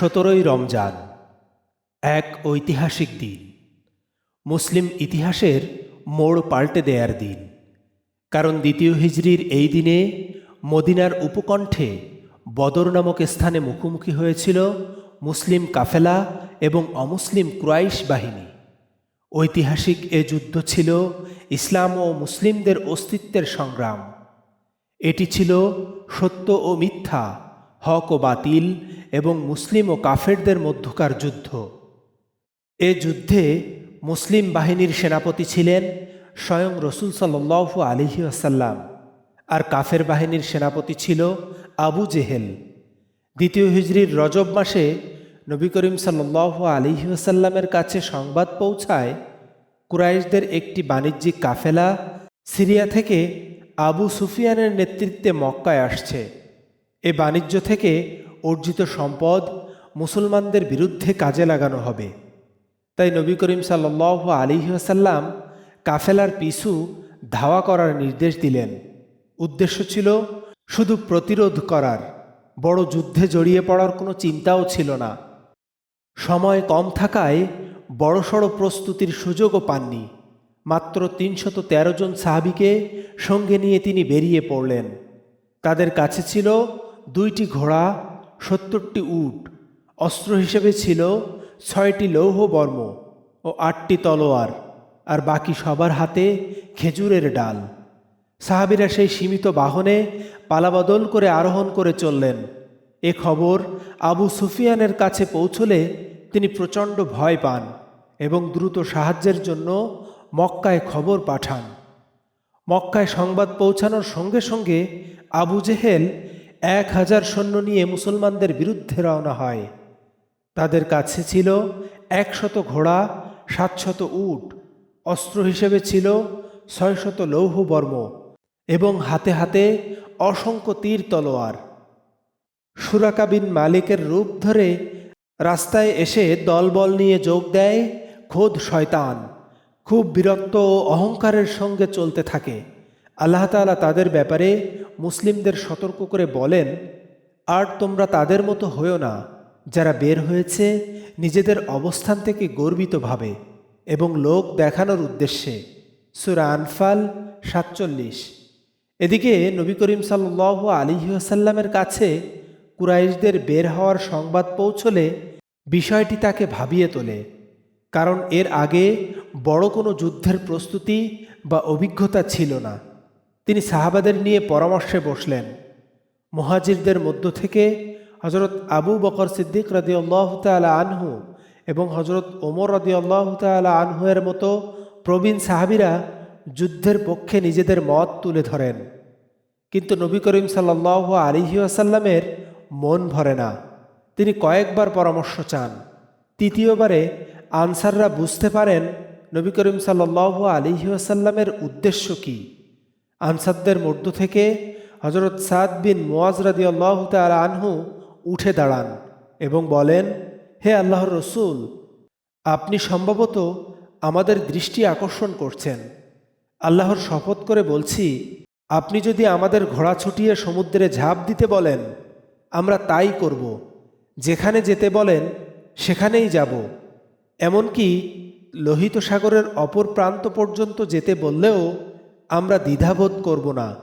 সতেরোই রমজান, এক ঐতিহাসিক দিন। মুসলিম ইতিহাসের মোড় পাল্টে দেয়ার দিন। কারণ দ্বিতীয় হিজরির এই দিনে মদিনার উপকণ্ঠে বদর নামক স্থানে মুখোমুখি হয়েছিল মুসলিম কাফেলা এবং অমুসলিম ক্রাইশ বাহিনী। ঐতিহাসিক এ যুদ্ধ ছিল ইসলাম ও মুসলিমদের অস্তিত্বের সংগ্রাম। এটি ছিল সত্য ও মিথ্যা, হক ও বাতিল এবং মুসলিম ও কাফেরদের মধ্যকার যুদ্ধ। এ যুদ্ধে মুসলিম বাহিনীর সেনাপতি ছিলেন স্বয়ং রসুল সাল্লাহ আলিহি আসাল্লাম আর কাফের বাহিনীর সেনাপতি ছিল আবু জেহেল। দ্বিতীয় হিজরির রজব মাসে নবী করিম সাল্লাহ আলিহি আসাল্লামের কাছে সংবাদ পৌঁছায় কুরাইশদের একটি বাণিজ্যিক কাফেলা সিরিয়া থেকে আবু সুফিয়ানের নেতৃত্বে মক্কায় আসছে। এ বাণিজ্য থেকে অর্জিত সম্পদ মুসলমানদের বিরুদ্ধে কাজে লাগানো হবে। তাই নবী করিম সাল্লাহ আলিহাসাল্লাম কাফেলার পিছু ধাওয়া করার নির্দেশ দিলেন। উদ্দেশ্য ছিল শুধু প্রতিরোধ করার, বড় যুদ্ধে জড়িয়ে পড়ার কোনো চিন্তাও ছিল না। সময় কম থাকায় বড়সড় প্রস্তুতির সুযোগও পাননি। মাত্র তিনশত তেরো জন সাহাবিকে সঙ্গে নিয়ে তিনি বেরিয়ে পড়লেন। তাদের কাছে ছিল দুইটি ঘোড়া সত্তরটি উট। অস্ত্র হিসেবে ছিল ছয়টি লৌহ বর্ম ও আটটি তলোয়ার, আর বাকি সবার হাতে খেজুরের ডাল। সাহাবিরা সেই সীমিত বাহনে পালাবদল করে আরোহণ করে চললেন। এ খবর আবু সুফিয়ানের কাছে পৌঁছলে তিনি প্রচণ্ড ভয় পান এবং দ্রুত সাহায্যের জন্য মক্কায় খবর পাঠান। মক্কায় সংবাদ পৌঁছানোর সঙ্গে সঙ্গে আবু জেহেল এক হাজার সৈন্য নিয়ে মুসলমানদের বিরুদ্ধে রওনা হয়। তাদের কাছে ছিল একশত ঘোড়া, সাতশত উট, অস্ত্র হিসেবে ছিল ছয়শত লৌহ বর্ম এবং হাতে হাতে অসংখ্য তীর তলোয়ার। সুরাকাবিন মালিকের রূপ ধরে রাস্তায় এসে দলবল নিয়ে যোগ দেয় খোদ শয়তান। খুব বিরক্ত ও অহংকারের সঙ্গে চলতে থাকে। আল্লাহ তাআলা তাদের ব্যাপারে মুসলিমদের সতর্ক করে বলেন, আর তোমরা তাদের মতো হয়েও না, যারা বের হয়েছে নিজেদের অবস্থান থেকে গর্বিতভাবে এবং লোক দেখানোর উদ্দেশ্যে। সুরা আনফাল সাতচল্লিশ। এদিকে নবী করিম সাল্লাহ আলিহাসাল্লামের কাছে কুরাইশদের বের হওয়ার সংবাদ পৌঁছলে বিষয়টি তাকে ভাবিয়ে তোলে, কারণ এর আগে বড় কোনো যুদ্ধের প্রস্তুতি বা অভিজ্ঞতা ছিল না। তিনি সাহাবাদের নিয়ে পরামর্শে বসলেন। মুহাজিরদের মধ্য থেকে হজরত আবু বকর সিদ্দিক রদি আল্লাহ তালা আনহু এবং হজরত ওমর রদি আল্লাহ তালা আনহুয়ের মতো প্রবীণ সাহাবিরা যুদ্ধের পক্ষে নিজেদের মত তুলে ধরেন। কিন্তু নবী করিম সাল্লাহ আলিহি আসাল্লামের মন ভরে না। তিনি কয়েকবার পরামর্শ চান। তৃতীয়বারে আনসাররা বুঝতে পারেন নবী করিম সাল্লাহ আলিহি আসাল্লামের উদ্দেশ্য কী। আনসারদের মধ্য থেকে হজরত সাদ বিন মোয়াজ রাদি আল্লাহ তাল আনহু উঠে দাঁড়ান এবং বলেন, হে আল্লাহর রসুল, আপনি সম্ভবত আমাদের দৃষ্টি আকর্ষণ করছেন। আল্লাহর শপথ করে বলছি, আপনি যদি আমাদের ঘোড়া ছুটিয়ে সমুদ্রে ঝাঁপ দিতে বলেন, আমরা তাই করব। যেখানে যেতে বলেন, সেখানেই যাব। এমনকি লোহিত সাগরের অপর প্রান্ত পর্যন্ত যেতে বললেও আমরা দ্বিধাবোধ করব না।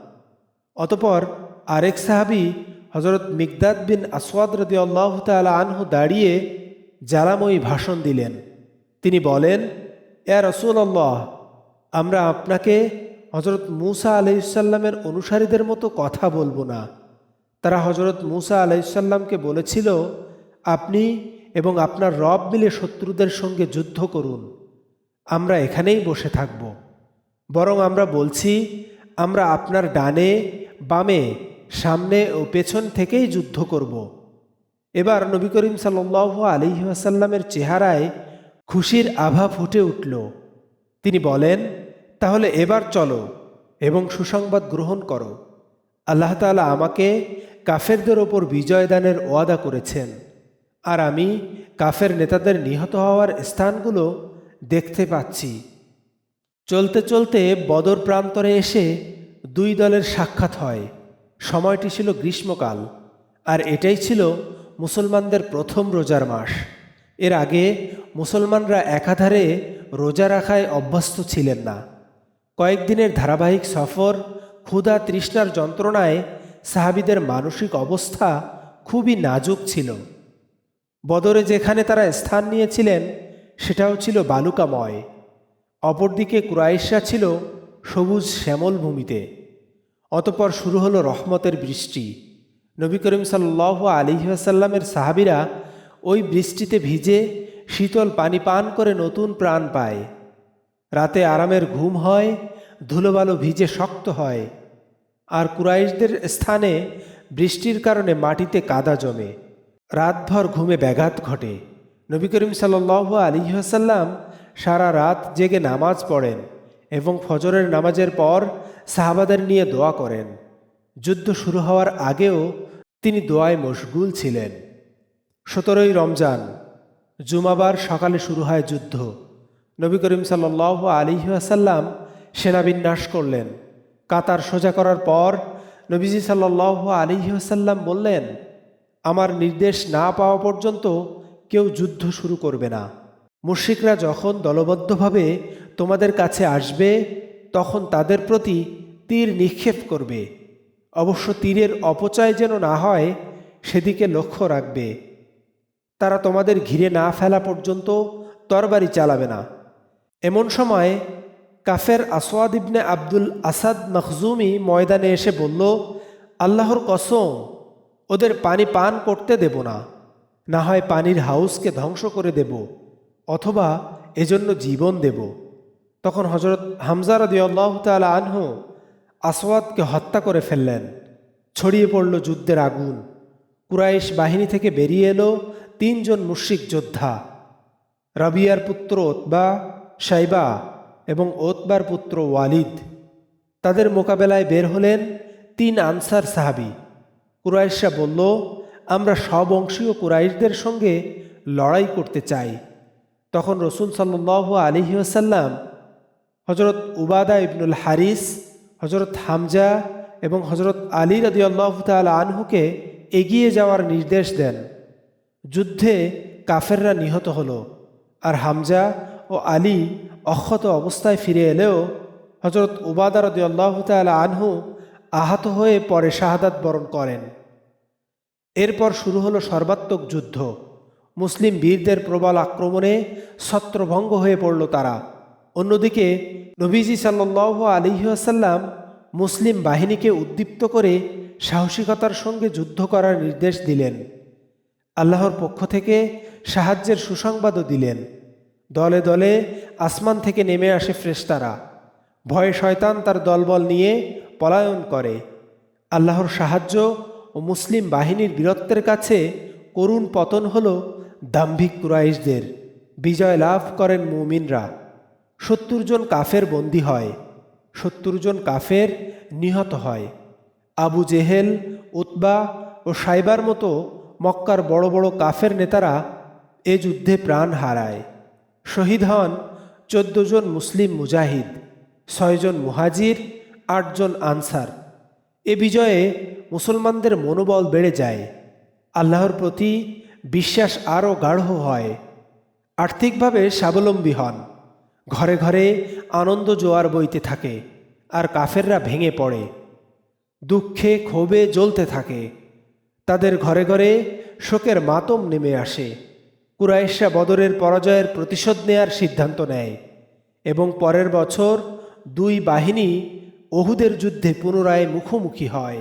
অতপর আরেক সাহাবি হজরত মিগদাদ বিন আসওয়াদ রদি আল্লাহ তালা আনহু দাঁড়িয়ে জ্বালাময়ী ভাষণ দিলেন। তিনি বলেন, এ রসুল আল্লাহ আমরা আপনাকে হজরত মুসা আলাইসাল্লামের অনুসারীদের মতো কথা বলব না। তারা হজরত মুসা আলাইসাল্লামকে বলেছিল, আপনি এবং আপনার রব মিলে শত্রুদের সঙ্গে যুদ্ধ করুন। আমরা এখানেই বসে থাকব। বরং আমরা বলছি, আমরা আপনার ডানে, বামে, সামনে ও পেছন থেকেই যুদ্ধ করব। এবার নবী করিম সাল্লাহ আলিহি আসাল্লামের চেহারায় খুশির আভা ফুটে উঠল। তিনি বলেন, তাহলে এবার চলো এবং সুসংবাদ গ্রহণ করো। আল্লাহ তালা আমাকে কাফেরদের ওপর বিজয় দানের ওয়াদা করেছেন। আর আমি কাফের নেতাদের নিহত হওয়ার স্থানগুলো দেখতে পাচ্ছি। চলতে চলতে বদর প্রান্তরে এসে দুই দলের সাক্ষাৎ হয়। সময়টি ছিল গ্রীষ্মকাল, আর এটাই ছিল মুসলমানদের প্রথম রোজার মাস। এর আগে মুসলমানরা একাধারে রোজা রাখায় অভ্যস্ত ছিলেন না। কয়েকদিনের ধারাবাহিক সফর, ক্ষুধা তৃষ্ণার যন্ত্রণায় সাহাবিদের মানসিক অবস্থা খুবই নাজুক ছিল। বদরে যেখানে তারা স্থান নিয়েছিলেন, সেটাও ছিল বালুকাময়। অপরদিকে কুরাইশরা ছিল সবুজ শ্যামল ভূমিতে। অতপর শুরু হলো রহমতের বৃষ্টি। নবী করিম সাল্লাহ আলিহাসাল্লামের সাহাবিরা ওই বৃষ্টিতে ভিজে শীতল পানি পান করে নতুন প্রাণ পায়। রাতে আরামের ঘুম হয়, ধুলোবালো ভিজে শক্ত হয়। আর কুরাইশদের স্থানে বৃষ্টির কারণে মাটিতে কাদা জমে। রাতভর ঘুমে ব্যাঘাত ঘটে। নবী করিম সাল্লাহ আলিহাসাল্লাম সারা রাত জেগে নামাজ পড়েন এবং ফজরের নামাজের পর সাহাবাদের নিয়ে দোয়া করেন। যুদ্ধ শুরু হওয়ার আগেও তিনি দোয়ায় মশগুল ছিলেন। সতেরোই রমজান, জুমাবার সকালে শুরু হয় যুদ্ধ। নবী করিম সাল্লাহ আলিহাসাল্লাম সেনাবিন্যাস করলেন। কাতার সোজা করার পর নবীজি সাল্লাহ আলিহাসাল্লাম বললেন, আমার নির্দেশ না পাওয়া পর্যন্ত কেউ যুদ্ধ শুরু করবে না। মুশ্রিকরা যখন দলবদ্ধভাবে তোমাদের কাছে আসবে, তখন তাদের প্রতি তীর নিক্ষেপ করবে। অবশ্য তীরের অপচয় যেন না হয়, সেদিকে লক্ষ্য রাখবে। তারা তোমাদের ঘিরে না ফেলা পর্যন্ত তরবারি চালাবে না। এমন সময় কাফের আসওয়াদ ইবনে আব্দুল আসাদ মখজুমি ময়দানে এসে বলল, আল্লাহর কসম, ওদের পানি পান করতে দেব না। না হয় পানির হাউসকে ধ্বংস করে দেব। অথবা এজন্য জীবন দেব। তখন হজরত হামজার দিয়াল্লাহ তালা আনহু আসওয়াদকে হত্যা করে ফেললেন। ছড়িয়ে পড়ল যুদ্ধের আগুন। কুরাইশ বাহিনী থেকে বেরিয়ে এলো তিনজন মুশ্রিক যোদ্ধা। রাবিয়ার পুত্র ওতবা সাইবা এবং ওতবার পুত্র ওয়ালিদ। তাদের মোকাবেলায় বের হলেন তিন আনসার সাহাবি। কুরাইশরা বলল, আমরা সব অংশীয় কুরাইশদের সঙ্গে লড়াই করতে চাই। তখন রসুল সাল্লাহ আলিহি আসাল্লাম হজরত উবাদা ইবনুল হারিস হজরত হামজা এবং হজরত আলী রদিয়াল্লাহ তাল আনহুকে এগিয়ে যাওয়ার নির্দেশ দেন। যুদ্ধে কাফেররা নিহত হলো আর হামজা ও আলী অক্ষত অবস্থায় ফিরে এলেও হজরত উবাদা রদিয়াল্লাহ তাল আনহু আহত হয়ে পরে শাহাদাত বরণ করেন। এরপর শুরু হলো সর্বাত্মক যুদ্ধ। মুসলিম বীরদের প্রবল আক্রমণে ছত্রভঙ্গ হয়ে পড়ল তারা। অন্যদিকে নবীজি সাল্লাহ আলিহাসাল্লাম মুসলিম বাহিনীকে উদ্দীপ্ত করে সাহসিকতার সঙ্গে যুদ্ধ করার নির্দেশ দিলেন। আল্লাহর পক্ষ থেকে সাহায্যের সুসংবাদও দিলেন। দলে দলে আসমান থেকে নেমে আসে ফ্রেস্তারা ভয়ে শয়তান তার দলবল নিয়ে পলায়ন করে। আল্লাহর সাহায্য ও মুসলিম বাহিনীর বীরত্বের কাছে করুণ পতন হল দাম্ভিক কুরাইশদের বিজয় লাভ করেন মুমিনরা। সত্তর জন কাফের বন্দী হয়, সত্তর জন কাফের নিহত হয়। আবু জেহেল, উতবা ও সাইবার মতো মক্কার বড় বড় কাফের নেতারা এ যুদ্ধে প্রাণ হারায়। শহীদ হন চোদ্দ জন মুসলিম মুজাহিদ ছয়জন মুহাজির আটজন আনসার। এ বিজয়ে মুসলমানদের মনোবল বেড়ে যায়। আল্লাহর প্রতি বিশ্বাস আরও গাঢ় হয়। আর্থিকভাবে স্বাবলম্বী হন। ঘরে ঘরে আনন্দ জোয়ার বইতে থাকে আর কাফেররা ভেঙে পড়ে। দুঃখে ক্ষোভে জ্বলতে থাকে। তাদের ঘরে ঘরে শোকের মাতম নেমে আসে। কুরাইশা বদরের পরাজয়ের প্রতিশোধ নেয়ার সিদ্ধান্ত নেয় এবং পরের বছর দুই বাহিনী অহুদের যুদ্ধে পুনরায় মুখোমুখি হয়।